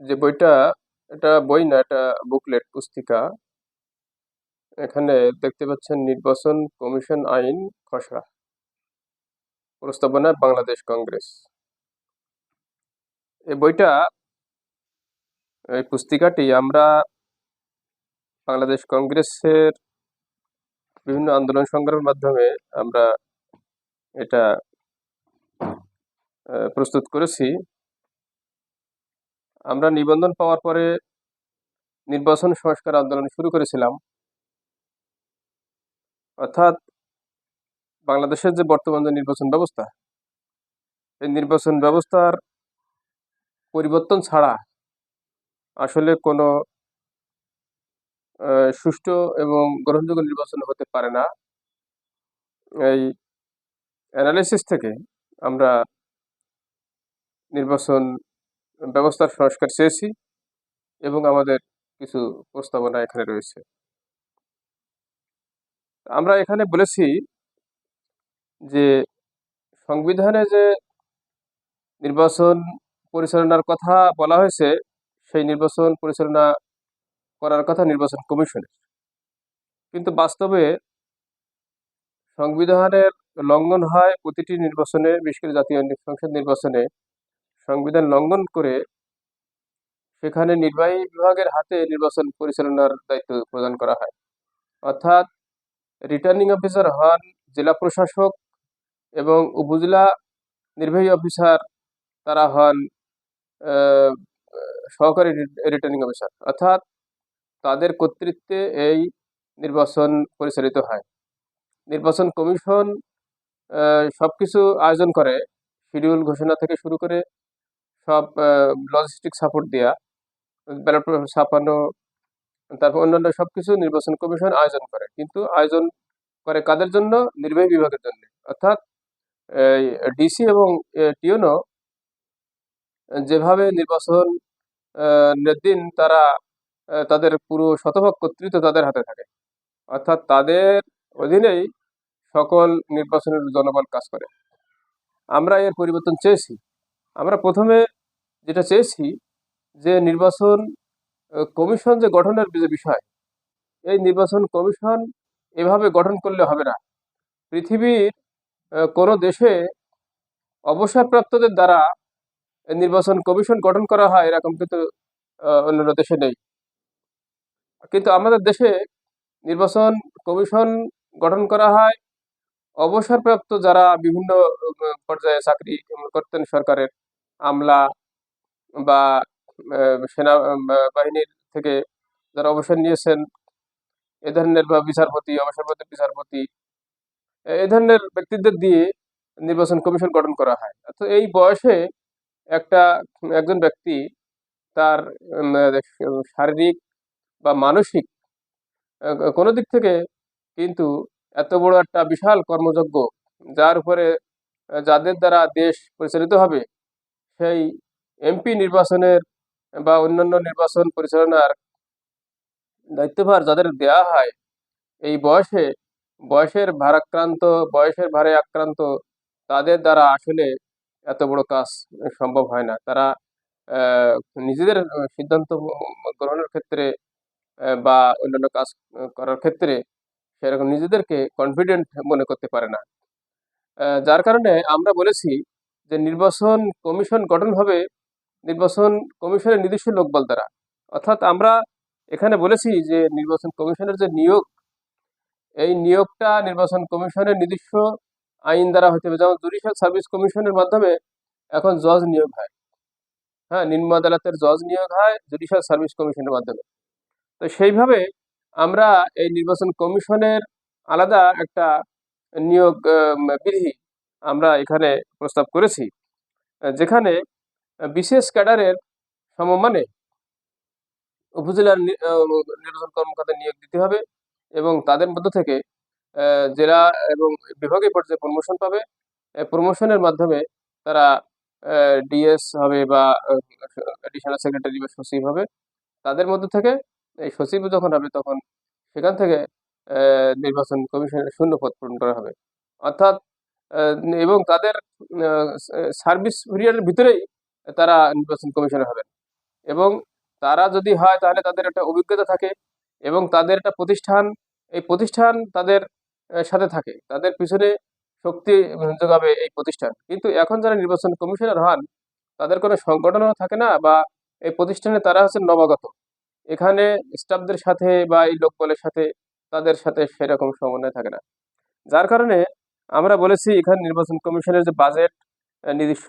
যে বইটা, এটা বই না, এটা বুকলেট, পুস্তিকা। এখানে দেখতে পাচ্ছেন নির্বাচন কমিশন আইন, খসড়া। প্রস্তাবনা, বাংলাদেশ কংগ্রেস। এই বইটা, এই পুস্তিকাটি আমরা বাংলাদেশ কংগ্রেসের বিভিন্ন আন্দোলন সংগ্রামের মাধ্যমে আমরা এটা প্রস্তুত করেছি। আমরা নিবন্ধন পাওয়ার পরে নির্বাচন সংস্কার আন্দোলন শুরু করেছিলাম। অর্থাৎ বাংলাদেশের যে বর্তমান যে নির্বাচন ব্যবস্থা, এই নির্বাচন ব্যবস্থার পরিবর্তন ছাড়া আসলে কোনো সুষ্ঠু এবং গ্রহণযোগ্য নির্বাচন হতে পারে না। এই অ্যানালিসিস থেকে আমরা নির্বাচন ব্যবস্থার সংস্কার চেয়েছি এবং আমাদের কিছু প্রস্তাবনা এখানে রয়েছে। আমরা এখানে বলেছি যে সংবিধানে যে নির্বাচন পরিচালনার কথা বলা হয়েছে, সেই নির্বাচন পরিচালনা করার কথা নির্বাচন কমিশনের। কিন্তু বাস্তবে সংবিধানের লঙ্ঘন হয় প্রতিটি নির্বাচনে, বিশেষ করে জাতীয় সংসদ নির্বাচনে সংবিধান লঙ্ঘন করে সেখানে নির্বাহী বিভাগের হাতে নির্বাচন পরিচালনার দায়িত্ব প্রদান করা হয়। অর্থাৎ রিটার্নিং অফিসার হন জেলা প্রশাসক এবং উপজেলা নির্বাহী অফিসার তারা হন সহকারী রিটার্নিং অফিসার অর্থাৎ তাদের কর্তৃত্বে এই নির্বাচন পরিচালিত হয়। নির্বাচন কমিশন সব কিছু আয়োজন করে, শিডিউল ঘোষণা থেকে শুরু করে সব লজিস্টিক সাপোর্ট দেওয়া ব্যালট পেপার ছাপানো, তারপর অন্যান্য সব কিছু নির্বাচন কমিশন আয়োজন করে। কিন্তু আয়োজন করে কাদের জন্য? নির্বাহী বিভাগের জন্য। অর্থাৎ ডিসি এবং টিওনো যেভাবে নির্বাচন দিন তারা তাদের পুরো শতভাগ কর্তৃত্ব তাদের হাতে থাকে। অর্থাৎ তাদের অধীনেই সকল নির্বাচনের জনবল কাজ করে। আমরা এর পরিবর্তন চেয়েছি। আমরা প্রথমে যেটা চেয়েছি যে নির্বাচন কমিশন যে গঠনের যে বিষয়, এই নির্বাচন কমিশন এভাবে গঠন করলে হবে না। পৃথিবীর কোনো দেশে অবসরপ্রাপ্তদের দ্বারা নির্বাচন কমিশন গঠন করা হয় এরকম কিন্তু অন্যান্য দেশে নেই। কিন্তু আমাদের দেশে নির্বাচন কমিশন গঠন করা হয়, অবসরপ্রাপ্ত যারা বিভিন্ন পর্যায়ে চাকরি করতেন সরকারের আমলা বা সেনা বাহিনীর থেকে যারা অবসর নিয়েছেন, এ ধরনের বা বিচারপতি, অবসরপ্রাপ্ত বিচারপতি, এ ধরনের ব্যক্তিদের দিয়ে নির্বাচন কমিশন গঠন করা হয়। তো এই বয়সে একটা, একজন ব্যক্তি তার শারীরিক বা মানসিক কোনো দিক থেকে কিন্তু এত বড় একটা বিশাল কর্মযজ্ঞ, যার উপরে, যাদের দ্বারা দেশ পরিচালিত হবে, সেই এমপি নির্বাচনের বা অন্যান্য নির্বাচন পরিচালনার দায়িত্বভার যাদের দেয়া হয়, এই বয়সে, বয়সের ভারাক্রান্ত, বয়সের ভারে আক্রান্ত তাদের দ্বারা আসলে এত বড় কাজ সম্ভব হয় না। তারা নিজেদের সিদ্ধান্ত গ্রহণের ক্ষেত্রে বা অন্যান্য কাজ করার ক্ষেত্রে সেরকম নিজেদেরকে কনফিডেন্ট মনে করতে পারে না। যার কারণে আমরা বলেছি যে নির্বাচন কমিশন গঠন হবে নির্বাচন কমিশনের নিজস্ব লোকবল দ্বারা। অর্থাৎ আমরা এখানে বলেছি যে নির্বাচন কমিশনের যে নিয়োগ, এই নিয়োগটা নির্বাচন কমিশনের নিজস্ব আইন দ্বারা হতে হবে। যেমন জুডিশিয়াল সার্ভিস কমিশনের মাধ্যমে এখন জজ নিয়োগ হয়। হ্যাঁ নিম্ন আদালতের জজ নিয়োগ হয় জুডিশিয়াল সার্ভিস কমিশনের মাধ্যমে। তো সেইভাবে আমরা এই নির্বাচন কমিশনের আলাদা একটা নিয়োগ বিধি আমরা এখানে প্রস্তাব করেছি। যেখানে বিশেষ ক্যাডারের সমমানে উপজেলার নির্বাচন কর্মকর্তা নিয়োগ দিতে হবে এবং তাদের মধ্য থেকে জেলা এবং বিভাগীয় পর্যায়ে প্রমোশন পাবে। প্রমোশনের মাধ্যমে তারা ডিএস হবে বা এডিশনাল সেক্রেটারি বা সচিব হবে। তাদের মধ্য থেকে এই সচিব যখন হবে তখন সেখান থেকে নির্বাচন কমিশনের শূন্য পদ পূরণ করা হবে। অর্থাৎ এবং তাদের সার্ভিস পিরিয়ডের ভিতরেই তারা নির্বাচন কমিশনার হবেন। এবং তারা যদি হয়, তাহলে তাদের একটা অভিজ্ঞতা থাকে এবং তাদের একটা প্রতিষ্ঠান, এই প্রতিষ্ঠান তাদের সাথে থাকে। তাদের পিছনে শক্তি যোগাবে এই প্রতিষ্ঠান। কিন্তু এখন যারা নির্বাচন কমিশনার হন, তাদের কোনো সংগঠনও থাকে না বা এই প্রতিষ্ঠানে তারা হচ্ছে নবাগত। এখানে স্টাফদের সাথে বা এই লোকবলের সাথে তাদের সাথে সেরকম সমন্বয় থাকে না। যার কারণে আমরা বলেছি, এখানে নির্বাচন কমিশনের যে বাজেট নিজস্ব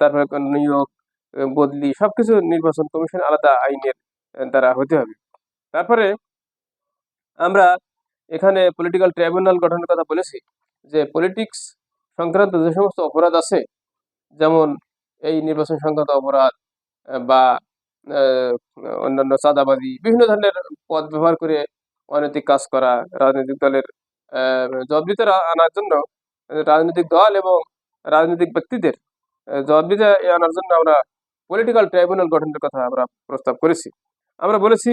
তারপরে নিয়োগ বদলি সবকিছু নির্বাচন কমিশন আলাদা আইনের দ্বারা হতে হবে। তারপরে আমরা এখানে পলিটিক্যাল ট্রাইব্যুনাল গঠনের কথা বলেছি যে পলিটিক্স সংক্রান্ত যে সমস্ত অপরাধ আছে যেমন এই নির্বাচন সংক্রান্ত অপরাধ বা অন্যান্য চাঁদাবাজি বিভিন্ন ধরনের পদ ব্যবহার করে অনৈতিক কাজ করা রাজনৈতিক দলের আহ, আনার জন্য রাজনৈতিক দল এবং রাজনৈতিক ব্যক্তিদের জবাবদিহিতে আনার জন্য আমরা পলিটিক্যাল ট্রাইব্যুনাল গঠনের কথা আমরা প্রস্তাব করেছি। আমরা বলেছি,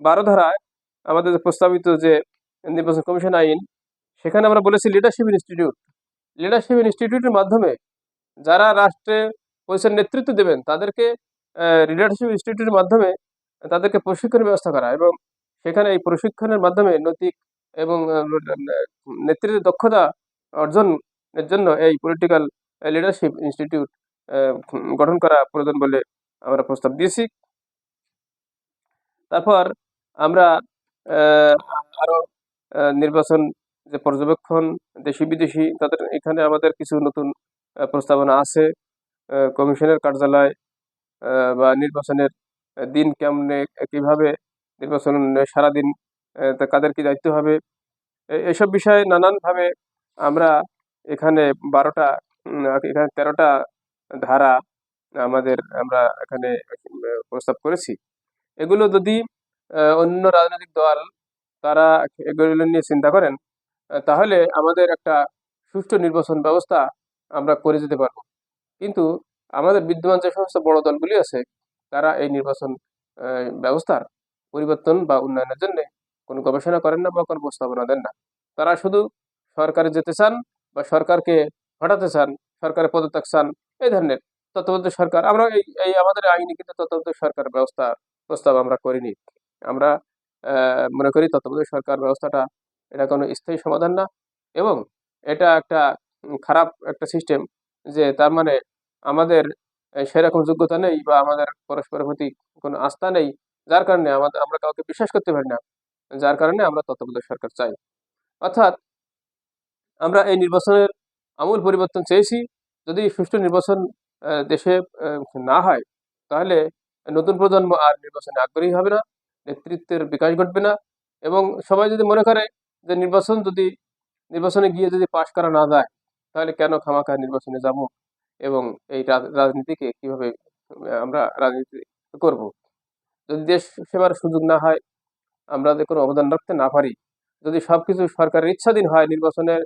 বারো ধারায় আমাদের প্রস্তাবিত যে নির্বাচন কমিশন আইন, সেখানে আমরা বলেছি লিডারশিপ ইনস্টিটিউট লিডারশিপ ইনস্টিটিউটের মাধ্যমে যারা রাষ্ট্রে পরিচয় নেতৃত্ব দেবেন, তাদেরকে লিডারশিপ ইনস্টিটিউটের মাধ্যমে তাদেরকে প্রশিক্ষণের ব্যবস্থা করা এবং সেখানে এই প্রশিক্ষণের মাধ্যমে নৈতিক এবং নেতৃত্বের দক্ষতা অর্জনের জন্য এই পলিটিক্যাল লিডারশিপ ইনস্টিটিউট গঠন করা প্রয়োজন বলে আমরা প্রস্তাব দিয়েছি। তারপর আমরা আহ, আরও আহ, নির্বাচন যে পর্যবেক্ষণ দেশি বিদেশি তাদের এখানে আমাদের কিছু নতুন প্রস্তাবনা আছে। কমিশনের কার্যালয় বা নির্বাচনের দিন কেমনে কীভাবে নির্বাচন সারাদিন কাদের কি দায়িত্ব হবে? এসব বিষয়ে নানানভাবে আমরা এখানে বারোটা এখানে তেরোটা ধারা আমাদের আমরা এখানে প্রস্তাব করেছি। এগুলো যদি অন্য রাজনৈতিক দল তারা এগুলো নিয়ে চিন্তা করেন তাহলে আমাদের একটা সুষ্ঠু নির্বাচন ব্যবস্থা আমরা করে যেতে পারব। কিন্তু আমাদের বিদ্যমান যে সমস্ত বড় দলগুলি আছে, তারা এই নির্বাচন ব্যবস্থার পরিবর্তন বা উন্নয়নের জন্য কোনো গবেষণা করেন না বা কোনো প্রস্তাবনা দেন না। তারা শুধু সরকারে যেতে চান বা সরকারকে হটাতে চান, সরকারের পদত্যাগ চান, এই ধরনের তত্ত্বাবধায়ক সরকার। আমরা এই আমাদের আইনে কিন্তু তত্ত্বাবধায়ক সরকার ব্যবস্থা, প্রস্তাব আমরা করিনি। আমরা মনে করি তত্ত্বাবধায়ক সরকার ব্যবস্থাটা, এটা কোনো স্থায়ী সমাধান না এবং এটা একটা খারাপ একটা সিস্টেম যে তার মানে আমাদের সেরকম যোগ্যতা নেই বা আমাদের পরস্পরের প্রতি কোনো আস্থা নেই, যার কারণে আমাদের, আমরা কাউকে বিশ্বাস করতে পারি না, যার কারণে আমরা তত্ত্বাবধায়ক সরকার চাই। অর্থাৎ আমরা এই নির্বাচনের আমূল পরিবর্তন চেয়েছি। যদি সুষ্ঠু নির্বাচন দেশে না হয়, তাহলে নতুন প্রজন্ম আর নির্বাচনে আগ্রহী হবে না, নেতৃত্বের বিকাশ ঘটবে না এবং সবাই যদি মনে করে যে নির্বাচন যদি, নির্বাচনে গিয়ে যদি পাশ করা না যায়, তাহলে কেন খামাখা নির্বাচনে যাব এবং এই রাজ- রাজনীতিকে কীভাবে আমরা রাজনীতি করব? যদি দেশ সেবার সুযোগ না হয়, আমরা যদি কোনো অবদান রাখতে না পারি, যদি সব কিছু সরকারের ইচ্ছাধীন হয় নির্বাচনের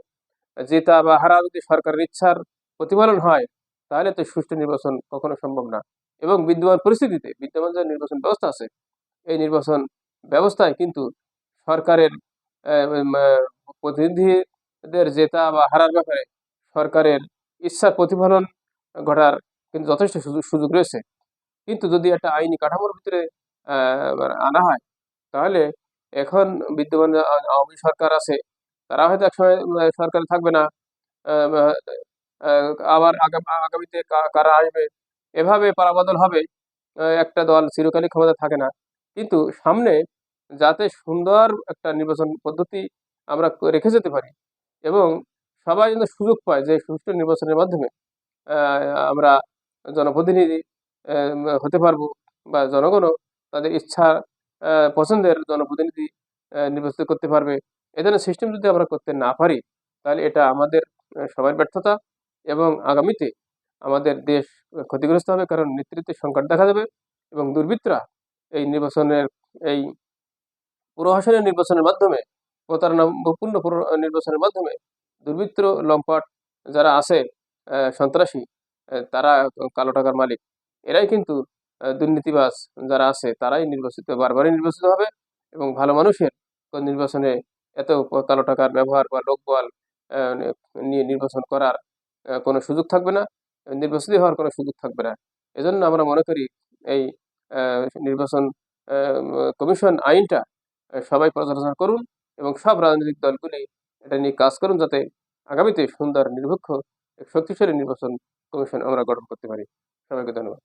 জেতা বা হারা যদি সরকারের ইচ্ছার প্রতিফলন হয়, তাহলে তো সুষ্ঠু নির্বাচন কখনো সম্ভব না। এবং বিদ্যমান পরিস্থিতিতে বিদ্যমান যে নির্বাচন ব্যবস্থা আছে, এই নির্বাচন ব্যবস্থায় কিন্তু সরকারের প্রতিনিধিদের জেতা বা হারার ব্যাপারে সরকারের ইচ্ছার প্রতিফলন ঘটার কিন্তু যথেষ্ট সুযোগ সুযোগ রয়েছে। কিন্তু যদি একটা আইনি কাঠামোর ভিতরে আনা হয়, তাহলে এখন বিদ্যমান আওয়ামী সরকার আছে তারা হয়তো একসময় সরকারে থাকবে না আবার আগামীতে কারা আসবে, এভাবে পালাবদল হবে একটা দল চিরকালই ক্ষমতা থাকে না। কিন্তু সামনে যাতে সুন্দর একটা নির্বাচন পদ্ধতি আমরা রেখে যেতে পারি এবং সবাই যেন সুযোগ পায় যে সুষ্ঠু নির্বাচনের মাধ্যমে আমরা জনপ্রতিনিধি হতে পারব বা জনগণও তাদের ইচ্ছা পছন্দের জনপ্রতিনিধি নির্বাচিত করতে পারবে। এ ধরনের সিস্টেম যদি আমরা করতে না পারি, তাহলে এটা আমাদের সবার ব্যর্থতা এবং আগামীতে আমাদের দেশ ক্ষতিগ্রস্ত হবে কারণ নেতৃত্বের সংকট দেখা যাবে এবং দুর্বৃত্তরা এই নির্বাচনের, এই প্রহসনের নির্বাচনের মাধ্যমে, প্রতারণাপূর্ণ পুর- নির্বাচনের মাধ্যমে দুর্বৃত্ত, লম্পট যারা আছে সন্ত্রাসী তারা কালো টাকার মালিক। এরাই কিন্তু দুর্নীতিবাজ যারা আছে, তারাই নির্বাচিত, বারবারই নির্বাচিত হবে এবং ভালো মানুষের নির্বাচনে এত কালো টাকার ব্যবহার বা লোকবল নিয়ে নির্বাচন করার কোনো সুযোগ থাকবে না নির্বাচিত হওয়ার কোনো সুযোগ থাকবে না। এজন্য আমরা মনে করি এই নির্বাচন কমিশন আইনটা সবাই পর্যালোচনা করুন এবং সব রাজনৈতিক দলগুলি এটা নিয়ে কাজ করুন যাতে আগামীতে সুন্দর, নিরপেক্ষ, শক্তিশালী নির্বাচন কমিশন আমরা গঠন করতে পারি। সবাইকে ধন্যবাদ।